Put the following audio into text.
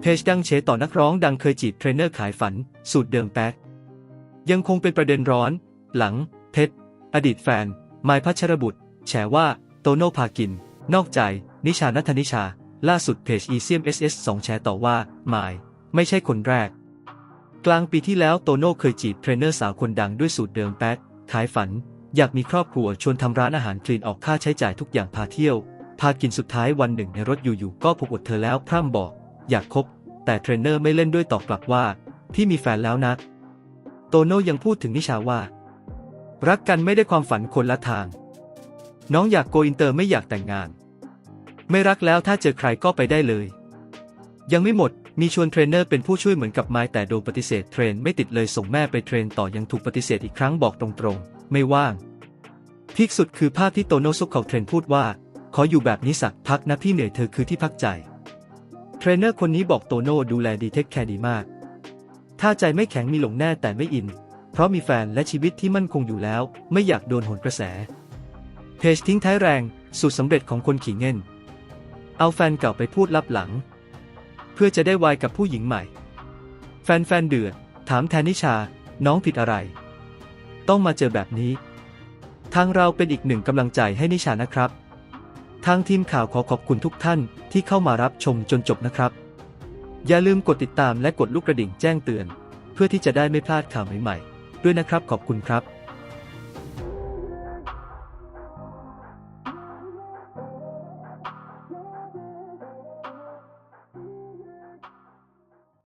เพจดังเฉต่อนักร้องดังเคยจีบเทรนเนอร์ขายฝัน สูตรเดิมแป๊กยังคงเป็นประเด็นร้อน หลัง เพชรอดีตแฟนไมพัชรบุตร แฉว่าโตโน่พากิน นอกใจ นิชานัทนิชา ล่าสุดเพจ e c m s s 2แชร์ต่อว่าไมาไม่ใช่คนแรก กลางปีที่แล้วโตโน่เคยจีบเทรนเนอร์สาวคนดังด้วยสูตรเดิมแป๊กขายฝัน อยากมีครอบครัวชวนทำร้านอาหารคลีนออกค่าใช้จ่ายทุกอย่างพาเที่ยว พากินสุดท้ายวันหนึ่งในรถอยู่ๆก็พบอดเธอแล้วพร่ำบอก อยากคบ แต่เทรนเนอร์ไม่เล่นด้วยตอบกลับว่า พี่มีแฟนแล้วนะ โตโน่ยังพูดถึงนิชาว่า รักกันไม่ได้ความฝันคนละทาง น้องอยากโกอินเตอร์ไม่อยากแต่งงาน ไม่รักแล้วถ้าเจอใครก็ไปได้เลย ยังไม่หมดมีชวนเทรนเนอร์เป็นผู้ช่วยเหมือนกับไม้แต่โดนปฏิเสธเทรนไม่ติดเลยส่งแม่ไปเทรนต่อยังถูกปฏิเสธอีกครั้งบอกตรงๆ ไม่ว่างพีคสุดคือภาพที่โตโน่ซุกเขาเทรนพูดว่า ขออยู่แบบนี้สักพักนะพี่เหนื่อยเธอคือที่พักใจ เทรนเนอร์คนนี้บอกโตโน่ดูแลดีเทคแคร์ดีมาก ถ้าใจไม่แข็งมีหลงแน่แต่ไม่อิน เพราะมีแฟนและชีวิตที่มั่นคงอยู่แล้ว ไม่อยากโดนหนกระแส เพจทิ้งท้ายแรงสูตรสำเร็จของคนขี่เงินเอาแฟนเก่าไปพูดลับหลัง เพื่อจะได้วายกับผู้หญิงใหม่ แฟนๆเดือดถามแทนนิชา น้องผิดอะไร ต้องมาเจอแบบนี้ ทางเราเป็นอีกหนึ่งกำลังใจให้นิชานะครับ ทางทีมข่าวขอขอบคุณทุกท่านที่เข้ามารับชมจนจบนะครับ อย่าลืมกดติดตามและกดลูกกระดิ่งแจ้งเตือน เพื่อที่จะได้ไม่พลาดข่าวใหม่ๆ ด้วยนะครับขอบคุณครับ